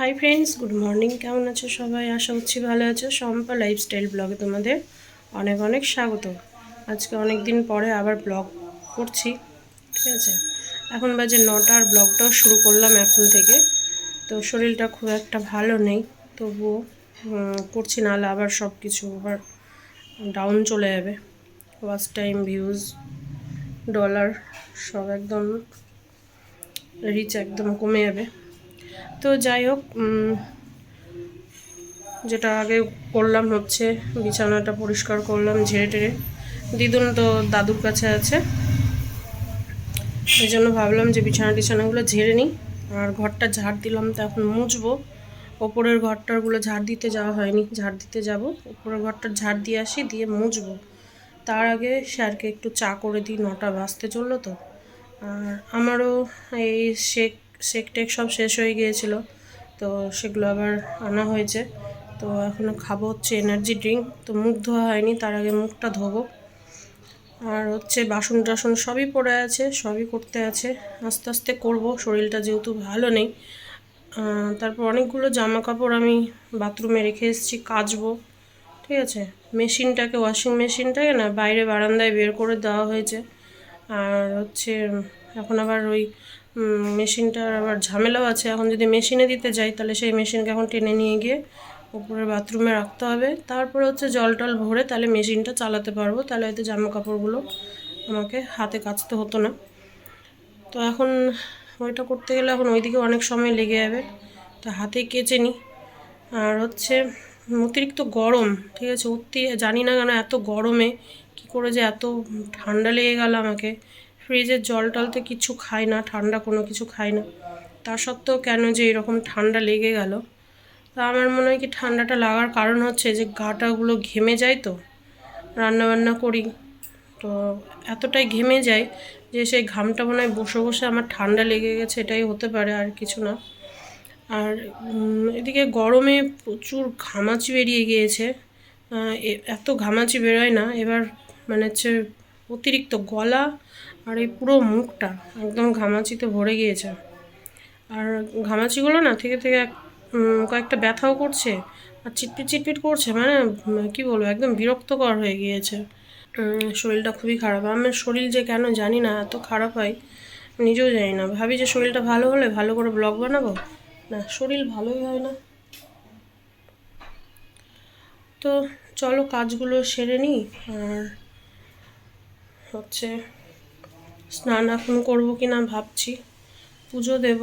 Hi friends good morning কেমন আছো সবাই? আশা করছি ভালো আছো। সম্পা লাইফস্টাইল ব্লগে তোমাদের অনেক অনেক স্বাগত। আজকে অনেক দিন পরে আবার ব্লগ করছি, ঠিক আছে? এখন বাজে নটার ব্লগটাও শুরু করলাম এখন থেকে। তো শরীরটা খুব একটা ভালো নেই, তবুও করছি নাহলে আবার সব কিছু আবার ডাউন চলে যাবে। ওয়াচ টাইম ভিউজ ডলার সব একদম রিচ একদম কমে যাবে। তো যাই হোক যেটা আগে করলাম হচ্ছে, বিছানাটা পরিষ্কার করলাম ঝেড়ে টেড়ে। দিদুন তো দাদুর কাছে আছে। এই জন্য ভাবলাম যে বিছানা টিছানাগুলো ঝেড়ে নিই। আর ঘরটা ঝাড় দিলাম তো এখন মুছবো। ওপরের ঘরটারগুলো ঝাড় দিতে যাওয়া হয়নি, ঝাড় দিতে যাব। ওপরের ঘরটা ঝাড় দিয়ে আসি, দিয়ে মুছবো। তার আগে স্যারকে একটু চা করে দিই, নটা বাজতে চলল তো। আর আমারও এই শেক শেক টেক সব শেষ হয়ে গিয়েছিল। তো সেগুলো আবার আনা হয়েছে। তো এখনও খাব হচ্ছে এনার্জি ড্রিঙ্ক তো মুখ ধোয়া হয়নি, তার আগে মুখটা ধোবো। আর হচ্ছে বাসন টাসন সবই পড়ে আছে, সবই করতে আছে। আস্তে আস্তে করব, শরীরটা যেহেতু ভালো নেই। তারপর অনেকগুলো জামা কাপড় আমি বাথরুমে রেখে এসেছি, কাচবো। ঠিক আছে? মেশিনটাকে ওয়াশিং মেশিনটাকে না বাইরে বারান্দায় বের করে দেওয়া হয়েছে। আর হচ্ছে, এখন আবার ওই মেশিনটার আবার ঝামেলাও আছে। এখন যদি মেশিনে দিতে যাই, তাহলে সেই মেশিনকে এখন টেনে নিয়ে গিয়ে উপরে বাথরুমে রাখতে হবে। তারপরে হচ্ছে জল টল ভরে তাহলে মেশিনটা চালাতে পারব। তাহলে হয়তো জামা কাপড়গুলো আমাকে হাতে কাচতে হতো না। তো এখন ওইটা করতে গেলে এখন ওইদিকে অনেক সময় লেগে যাবে। তো হাতে কেচে নিই। আর হচ্ছে অতিরিক্ত গরম, ঠিক আছে? অতি, জানি না কেন এত গরমে কি করে যে এত ঠান্ডা লেগে গেল আমাকে। ফ্রিজের জল টলতে কিছু খাই না, ঠান্ডা কোনো কিছু খাই না। তা সত্ত্বেও কেন যে এরকম ঠান্ডা লেগে গেল? তা আমার মনে হয় কি ঠান্ডাটা লাগার কারণ হচ্ছে যে গাটাগুলো ঘেমে যায় তো, রান্নাবান্না করি। তো এতটাই ঘেমে যায় যে সেই ঘামটা মনে হয় বসে বসে আমার ঠান্ডা লেগে গেছে, এটাই হতে পারে আর কিছু না। আর এদিকে গরমে প্রচুর ঘামাচি বেরিয়ে গিয়েছে। এত ঘামাচি বেরোয় না, এবার মানে হচ্ছে অতিরিক্ত গলা আর এই পুরো মুখটা একদম ঘামাচিতে ভরে গিয়েছে। আর ঘামাচিগুলো না থেকে থেকে কয়েকটা ব্যথাও করছে, আর চিটপিট চিটপিট করছে মানে কি বলব, একদম বিরক্তকর হয়ে গিয়েছে। শরীরটা খুবই খারাপ। আমার শরীর যে কেন জানি না, এত খারাপ হয়, নিজেও জানি না। ভাবি যে শরীরটা ভালো হলে ভালো করে ব্লগ বানাবো? না, শরীর ভালোই হয় না। তো চলো কাজগুলো সেরে নিই, আর হচ্ছে স্নান এখন করব কি না ভাবছি। পুজো দেব,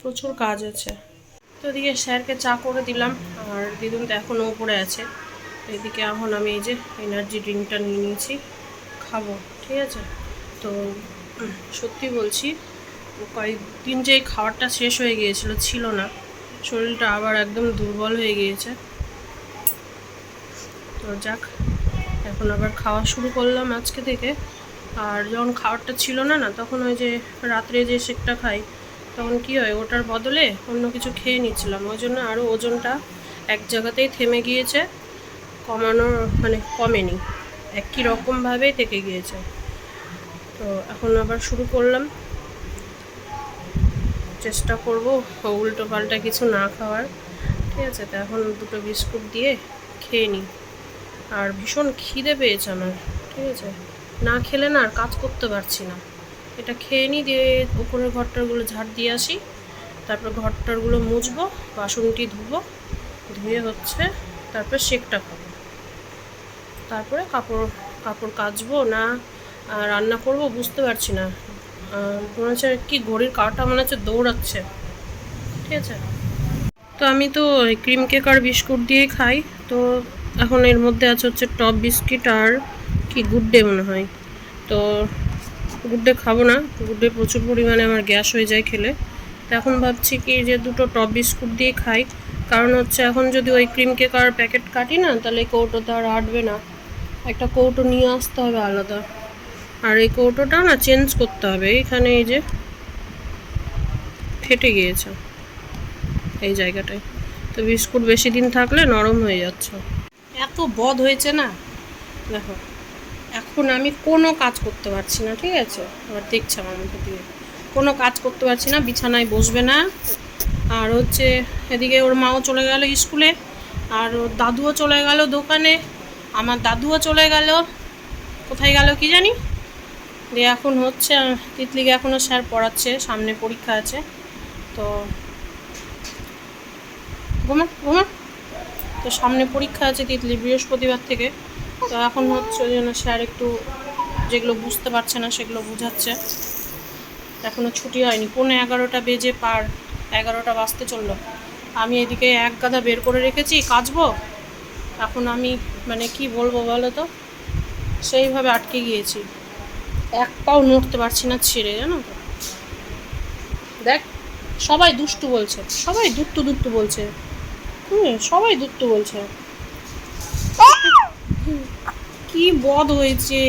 প্রচুর কাজ আছে। তো এদিকে স্যারকে চা করে দিলাম, আর দিদুন তো এখনও উপরে আছে। এদিকে এখন আমি এই যে এনার্জি ড্রিঙ্কটা নিয়ে নিয়েছি, খাব, ঠিক আছে? তো সত্যি বলছি, কয়েকদিন যে খাবারটা শেষ হয়ে গিয়েছিল, ছিল না। শরীরটা আবার একদম দুর্বল হয়ে গিয়েছে। তো যাক, এখন আবার খাওয়া শুরু করলাম আজকে থেকে। আর যখন খাবারটা ছিল না না, তখন ওই যে রাত্রে যে শেকটা খাই, তখন কি হয়, ওটার বদলে অন্য কিছু খেয়ে নিচ্ছিলাম। ওই জন্য আরও ওজনটা এক জায়গাতেই থেমে গিয়েছে কমানোর মানে কমেনি, একই রকমভাবেই থেকে গিয়েছে। তো এখন আবার শুরু করলাম। চেষ্টা করব উল্টো পাল্টা কিছু না খাওয়ার। ঠিক আছে, তো এখন দুটো বিস্কুট দিয়ে খেয়ে নিই আর ভীষণ খিদে পেয়েছে আমার। ঠিক আছে? না খেলে না আর কাজ করতে পারছি না। এটা খেয়ে নিই, দিয়ে উপরের ঘরটারগুলো ঝাড় দিয়ে আসি। তারপর ঘরটারগুলো মুছবো, বাসনটি ধুবো, ধুয়ে হচ্ছে তারপর শেকটা খাব। তারপরে কাপড় কাপড় কাচবো না রান্না করব বুঝতে পারছি না। মনে হচ্ছে কি ঘড়ির কাটা মনে হচ্ছে দৌড়াচ্ছে। ঠিক আছে? তো আমি তো ক্রিম কেক আর বিস্কুট দিয়েই খাই। তো এখন এর মধ্যে আছে হচ্ছে টপ বিস্কিট আর কি গুড ডে মনে হয়। তো গুড ডে খাব না গুড ডে প্রচুর পরিমাণে আমার গ্যাস হয়ে যায় খেলে। তো এখন ভাবছি কি যে দুটো টপ বিস্কুট দিয়ে খাই। কারণ হচ্ছে এখন যদি ওই ক্রিম কেক আর প্যাকেট কাটি না, তাহলে এই কৌটোতে আর আটবে না। একটা কৌটো নিয়ে আসতে হবে আলাদা। আর এই কৌটোটা না চেঞ্জ করতে হবে। এখানে এই যে ফেটে গিয়েছে এই জায়গাটায়। তো বিস্কুট বেশি দিন থাকলে নরম হয়ে যাচ্ছে। এত বদ হয়েছে না? দেখো। এখন আমি কোনো কাজ করতে পারছি না, ঠিক আছে? আবার দেখছে আমার মুখে দিয়ে। কোনো কাজ করতে পারছি না, বিছানায় বসবে না। আর হচ্ছে এদিকে ওর মাও চলে গেল স্কুলে, আর ওর দাদুও চলে গেল দোকানে। আমার দাদুও চলে গেল। কোথায় গেল কি জানি? দিয়ে এখন হচ্ছে তিতলিকে এখনও স্যার পড়াচ্ছে, সামনে পরীক্ষা আছে। তো ঘুমা ঘুমা। তো সামনে পরীক্ষা আছে তিতলি বৃহস্পতিবার থেকে। তো এখন হচ্ছে ওই জন্য স্যার একটু যেগুলো বুঝতে পারছে না, সেগুলো বোঝাচ্ছে। এখনও ছুটি হয়নি। পৌনে এগারোটা বেজে পার এগারোটা বাজতে চলল। আমি এদিকে এক গাদা বের করে রেখেছি, কাচবো? এখন আমি মানে কি বলব বলো তো? সেইভাবে আটকে গিয়েছি। এক পাও নড়তে পারছি না ছিঁড়ে, জানো? তো দেখ, সবাই দুষ্টু বলছে, সবাই দুষ্টু দুষ্টু বলছে। হুম, সবাই দুষ্টু বলছে। কি বদ হয়েছে?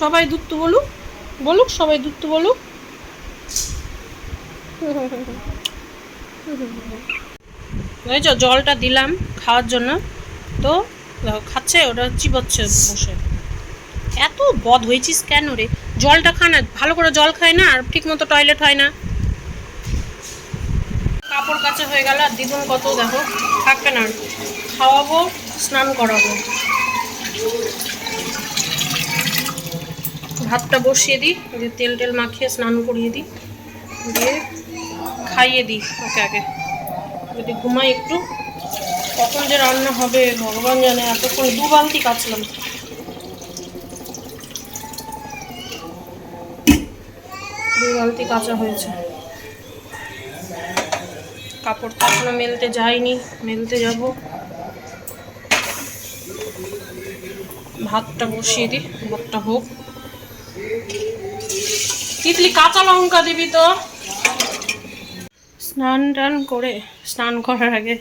সবাই দুত্তু বলুক বলুক, সবাই দুত্তু বলুক। জলটা দিলাম খাওয়ার জন্য। তো খাচ্ছে, ওটা চিবোচ্ছে বসে। এত বদ হয়েছিস কেন রে? জলটা খা না, ভালো করে জল খায় না, আর ঠিক মতো টয়লেট হয় না। কাপড় কাচা হয়ে গেল, আর দিদুন কত দেখো, থাকবে না। খাওয়াবো, স্নান করাবো। ভাতটা বসিয়ে দিই, দিয়ে তেল টেল মাখিয়ে স্নান করিয়ে দিই, দিয়ে খাইয়ে দিই ওকে আগে। যদি ঘুমাই একটু কখন যে রান্না হবে, ভগবান জানে, এতক্ষণ দু বালতি কাচলাম দু বালতি কাঁচা হয়েছে। কাপড় তো এখনও মেলতে যাইনি মেলতে যাব। ভাতটা বসিয়ে দিই, ভাতটা হোক। তিতলি কাঁচা লঙ্কা দিবি তো। স্নান টান করে, স্নান করার আগে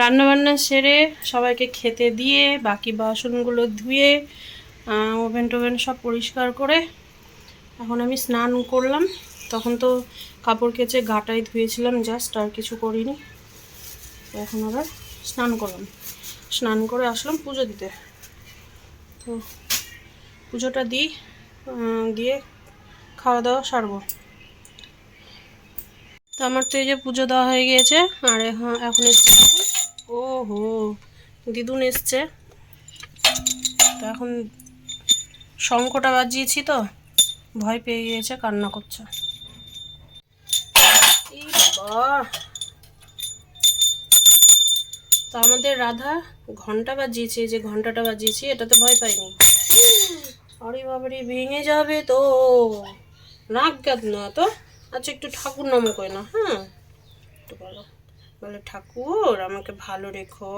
রান্না বান্না সেরে সবাইকে খেতে দিয়ে, বাকি বাসনগুলো ধুয়ে ওভেন টোভেন সব পরিষ্কার করে এখন আমি স্নান করলাম। তখন তো কাপড় কেচে গাটাই ধুয়েছিলাম জাস্ট, আর কিছু করিনি। এখন আবার স্নান করলাম। স্নান করে আসলাম পুজো দিতে। তো পুজোটা দিই দিয়ে খাওয়া দাওয়া সারবো। তো আমার তো এই যে পুজো দেওয়া হয়ে গিয়েছে, আর এখন এসছে ও হো দিদুন এসছে। তো এখন শঙ্কটা বাজিয়েছি তো, ভয় পেয়ে গিয়েছে, কান্না করছে। ই বাবা। তো আমাদের রাধা ঘণ্টা বাজিয়েছে, যে ঘন্টাটা বাজিয়েছি, এটাতে ভয় পাইনি। আরে বাবারে, ভেঙে যাবে তো। নাক গাদ না তো? আচ্ছা একটু ঠাকুর নাম কয় না হ্যাঁ? একটু বলো। বলে, ঠাকুর, আমাকে ভালো রেখো।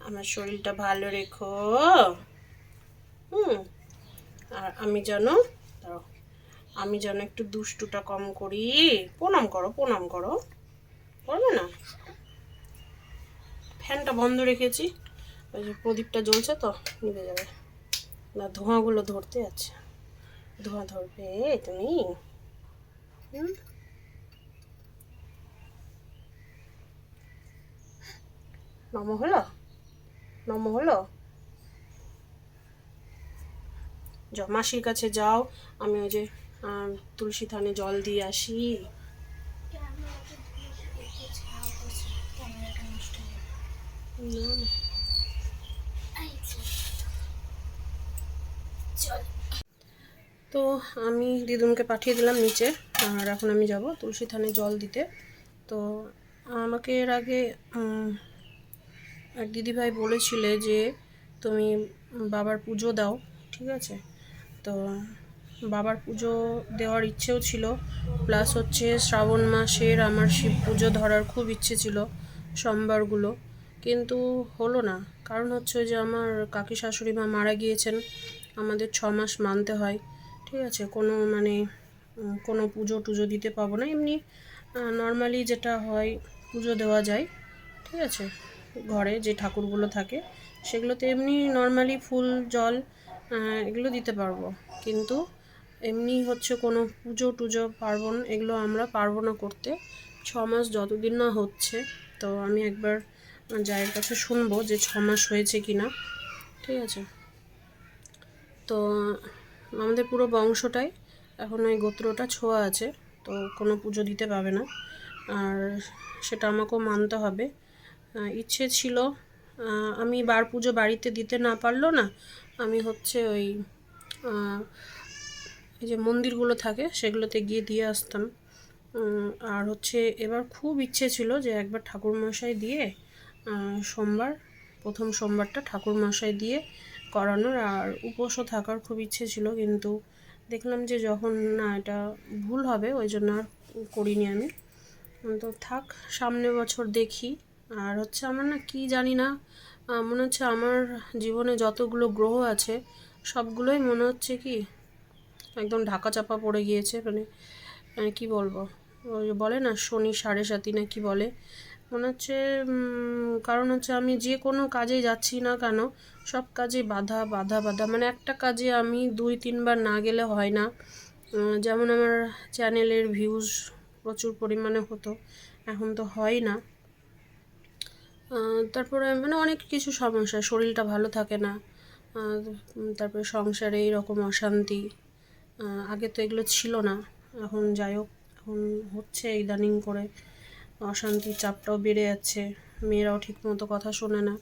আমার শরীরটা ভালো রেখো। হুম। আর আমি যেন আমি যেন একটু দুষ্টুটা কম করি। প্রণাম করো প্রণাম করো। করবে না? ফ্যানটা বন্ধ রেখেছি। ওই যে প্রদীপটা জ্বলছে তো নিভে যাবে। না ধোঁয়াগুলো ধরতে যাচ্ছে। ধোঁয়া ধরবে তুমি। হুম? নম হলো? নম হলো? যাও মাসির কাছে যাও। আমি ওই যে তুলসী থানে জল দিয়ে আসি না, না। তো আমি দিদুনকে পাঠিয়ে দিলাম নিচে, আর এখন আমি যাব তুলসী থানে জল দিতে। তো আমাকে এর আগে এক দিদিভাই বলেছিলে যে তুমি বাবার পুজো দাও, ঠিক আছে? তো বাবার পুজো দেওয়ার ইচ্ছেও ছিল, প্লাস হচ্ছে শ্রাবণ মাসের আমার শিব পুজো ধরার খুব ইচ্ছে ছিল, সোমবারগুলো। কিন্তু হলো না। কারণ হচ্ছে যে আমার কাকি শাশুড়ি মা মারা গিয়েছেন, আমাদের ছ মাস মানতে হয়, ঠিক আছে? কোনো মানে কোনো পুজো টুজো দিতে পাবো না। এমনি নর্মালি যেটা হয়, পুজো দেওয়া যায়, ঠিক আছে? ঘরে যে ঠাকুরগুলো থাকে, সেগুলোতে এমনি নর্মালি ফুল, জল এগুলো দিতে পারব। কিন্তু এমনি হচ্ছে কোনো পুজো টুজো পার্বণ, এগুলো আমরা পারব না করতে। ছ মাস যতদিন না হচ্ছে, তো আমি একবার জায়ের কাছে শুনব যে ছ মাস হয়েছে কি না ঠিক আছে? তো, আমাদের পুরো বংশটাই এখন ওই গোত্রটা ছোঁয়া আছে, তো কোনো পুজো দিতে পাবে না। আর সেটা আমাকেও মানতে হবে। ইচ্ছে ছিল আমি বার পুজো বাড়িতে দিতে না পারল না, আমি হচ্ছে ওই যে মন্দিরগুলো থাকে সেগুলোতে গিয়ে দিয়ে আসতাম। আর হচ্ছে এবার খুব ইচ্ছে ছিল যে একবার ঠাকুরমশাই দিয়ে সোমবার, প্রথম সোমবারটা ঠাকুরমশাই দিয়ে করানোর, আর উপোসও থাকার খুব ইচ্ছে ছিল, কিন্তু দেখলাম যে যখন না এটা ভুল হবে, ওই জন্য আর করিনি আমি। তো থাক সামনে বছর দেখি। আর হচ্ছে আমার না কি জানি না মনে হচ্ছে আমার জীবনে যতগুলো গ্রহ আছে, সবগুলোই মনে হচ্ছে কি একদম ঢাকা চাপা পড়ে গিয়েছে মানে কি বলব? বলে না, শনি সাড়ে সাতি না কি বলে মনে হচ্ছে কারণ হচ্ছে আমি যে কোনো কাজে যাচ্ছি না কেন, সব কাজে বাধা বাধা বাধা। মানে একটা কাজে আমি দুই, তিনবার না গেলে হয় না। যেমন আমার চ্যানেলের ভিউজ প্রচুর পরিমাণে হতো, এখন তো হয় না। তারপরে মানে অনেক কিছু সমস্যা, শরীরটা ভালো থাকে না। তারপরে সংসারে এইরকম অশান্তি। আগে তো এগুলো ছিল না, এখন যাই হোক, এখন হচ্ছে ইদানিং করে। অশান্তির চাপটাও বেড়ে যাচ্ছে মেয়েরাও ঠিক মতো কথা শোনে না।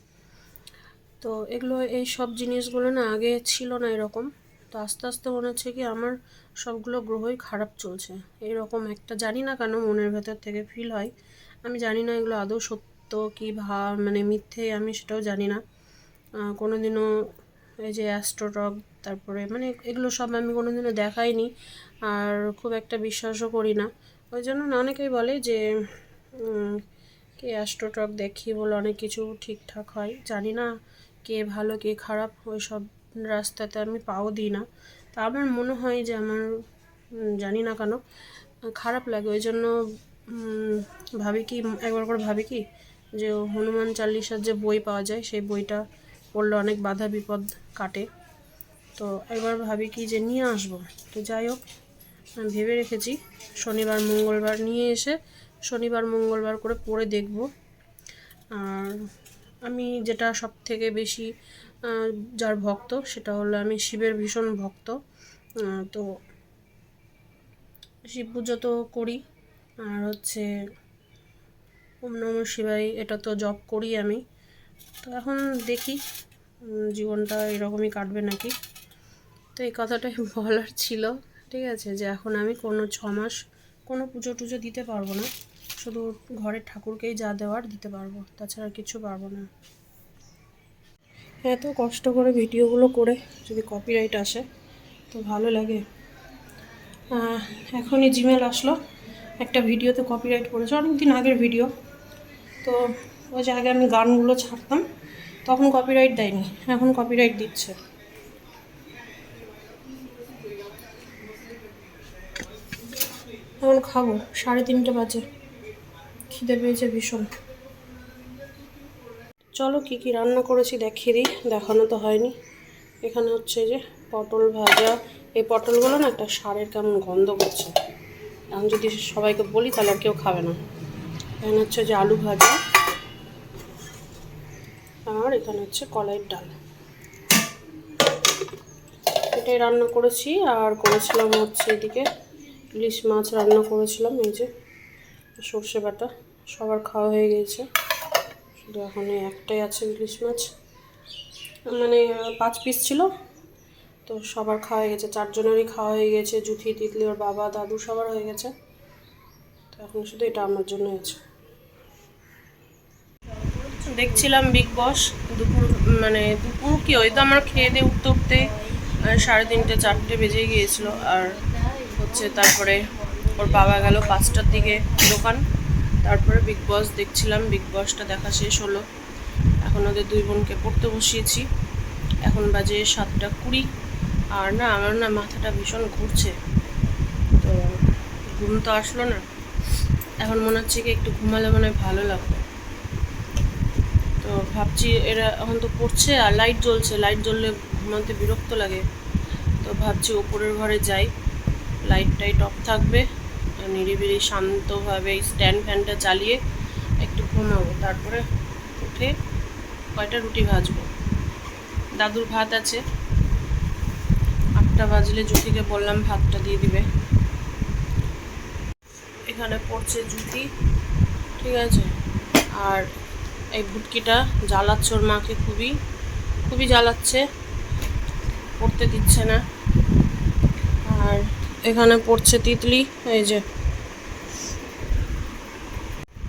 তো এগুলো এই সব জিনিসগুলো না আগে ছিল না এরকম। তো আস্তে আস্তে মনে হচ্ছে কি আমার সবগুলো গ্রহই খারাপ চলছে। এরকম একটা জানি না কেন মনের ভেতর থেকে ফিল হয়। আমি জানি না এগুলো আদৌ সত্য কি ভা মানে মিথ্যে আমি সেটাও জানি না। আহ, কোনোদিনও এই যে অ্যাস্ট্রোটক তারপরে মানে এগুলো সব আমি কোনোদিনও দেখাইনি। আর খুব একটা বিশ্বাসও করি না। ওই জন্য অনেকেই বলে যে কে অ্যাস্ট্রোটক দেখি বলে অনেক কিছু ঠিকঠাক হয়, জানি না কে ভালো, কে খারাপ ওই সব রাস্তাতে আমি পাও দিই না। তা আমার মনে হয় যে আমার জানি না কেন, খারাপ লাগে। ওই জন্য ভাবি কি, একবার করে ভাবি কি, যে হনুমান চাল্লিশার যে বই পাওয়া যায়, সেই বইটা পড়লে অনেক বাধা বিপদ কাটে। তো একবার ভাবি কি যে নিয়ে আসব। তো যাই হোক ভেবে রেখেছি, শনিবার, মঙ্গলবার নিয়ে এসে শনিবার, মঙ্গলবার করে পড়ে দেখব। আর আমি যেটা সব থেকে বেশি যার ভক্ত, সেটা হলো আমি শিবের ভীষণ ভক্ত। তো শিব পুজো তো করি, আর হচ্ছে ওম নম শিবাই এটা তো জব করি আমি। তো এখন দেখি জীবনটা এরকমই কাটবে নাকি। তো এই কথাটাই বলার ছিল, ঠিক আছে? যে এখন আমি কোনো ছ মাস কোনো পুজো টুজো দিতে পারব না। শুধু ঘরের ঠাকুরকেই যা দেওয়ার দিতে পারব, তাছাড়া কিছু পারব না। এত কষ্ট করে ভিডিওগুলো করে যদি কপিরাইট আসে, তো ভালো লাগে। এখনই জিমেল আসলো। একটা ভিডিওতে কপিরাইট পড়েছে অনেক দিন আগের ভিডিও। তো ওই যে আগে আমি গানগুলো ছাড়তাম, তখন কপিরাইট দেয়নি, এখন কপিরাইট দিচ্ছে। এখন খাব। সাড়ে তিনটে বাজে। খিদে পেয়েছে ভীষণ। চলো কি কি রান্না করেছি দেখিয়ে দিই। দেখানো তো হয়নি। এখানে হচ্ছে যে পটল ভাজা। এই পটলগুলো না একটা সারের কেমন গন্ধ করছে। এখন যদি সবাইকে বলি তাহলে আর কেউ খাবে না। এখানে হচ্ছে যে আলু ভাজা। আর এখানে হচ্ছে কলাইয়ের ডাল। এটাই রান্না করেছি। আর করেছিলাম হচ্ছে এদিকে ইলিশ মাছ রান্না করেছিলাম, এই যে সর্ষে বাটা, সবার খাওয়া হয়ে গিয়েছে শুধু এখন একটাই আছে ইলিশ মাছ। মানে পাঁচ পিস ছিল, তো সবার খাওয়া হয়ে গেছে, চারজনেরই খাওয়া হয়ে গেছে, জুথি, তিতলি, ওর বাবা, দাদু সবার হয়ে গেছে। তো এখন শুধু এটা আমার জন্য আছে। দেখছিলাম বিগ বস দুপুর মানে দুপুর কি ওই তো আমার খেয়ে দিয়ে উঠতে উঠতে সাড়ে তিনটে, চারটে বেজে গিয়েছিল। আর হচ্ছে, তারপরে ওর বাবা গেল পাঁচটার দিকে দোকান। তারপরে বিগ বস দেখছিলাম বিগ বসটা দেখা শেষ হলো। এখন ওদের দুই বোনকে পড়তে বসিয়েছি। এখন বাজে সাতটা কুড়ি। আর না, আমার না মাথাটা ভীষণ ঘুরছে। তো ঘুম তো আসলো না। এখন মনে হচ্ছে কি একটু ঘুমালে মনে হয় ভালো লাগবে। তো ভাবছি এরা এখন তো পড়ছে আর লাইট জ্বলছে। লাইট জ্বললে ঘুমাতে বিরক্ত লাগে। তো ভাবছি ওপরের ঘরে যাই। লাইট টাইট থাকবে। নিরিবিলি শান্তভাবে স্ট্যান্ড ফ্যানটা চালিয়ে একটু ঘুমাবো। তারপরে উঠে কয়টা রুটি ভাজবো? দাদুর ভাত আছে। আটটা বাজলে জ্যোতিকে বললাম ভাতটা দিয়ে দিবে। এখানে পড়ছে জুতি ঠিক আছে? আর এই ভুটকিটা জ্বালাচ্ছে ওর মাকে খুবই। খুবই জ্বালাচ্ছে, পড়তে দিচ্ছে না। আর এখানে পড়ছে তিতলি, এই যে।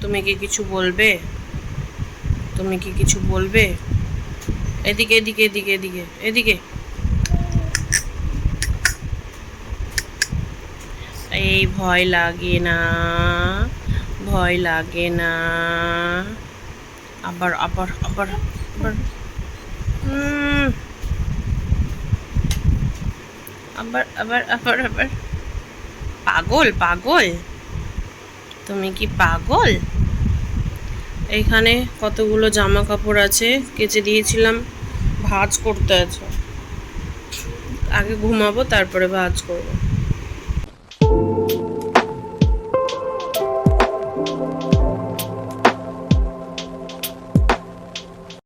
তুমি কি কিছু বলবে? তুমি কি কিছু বলবে? এদিকে এদিকে এদিকে এদিকে এদিকে। এই ভয় লাগে না, ভয় লাগে না। আবার আবার আবার আবার। উম। আবার আবার আবার আবার। পাগল পাগল? তুমি কি পাগল? এইখানে কতগুলো জামা কাপড় আছে, কেচে দিয়েছিলাম, ভাজ করতে আছে। আগে ঘুমাবো, তারপরে ভাজ করব।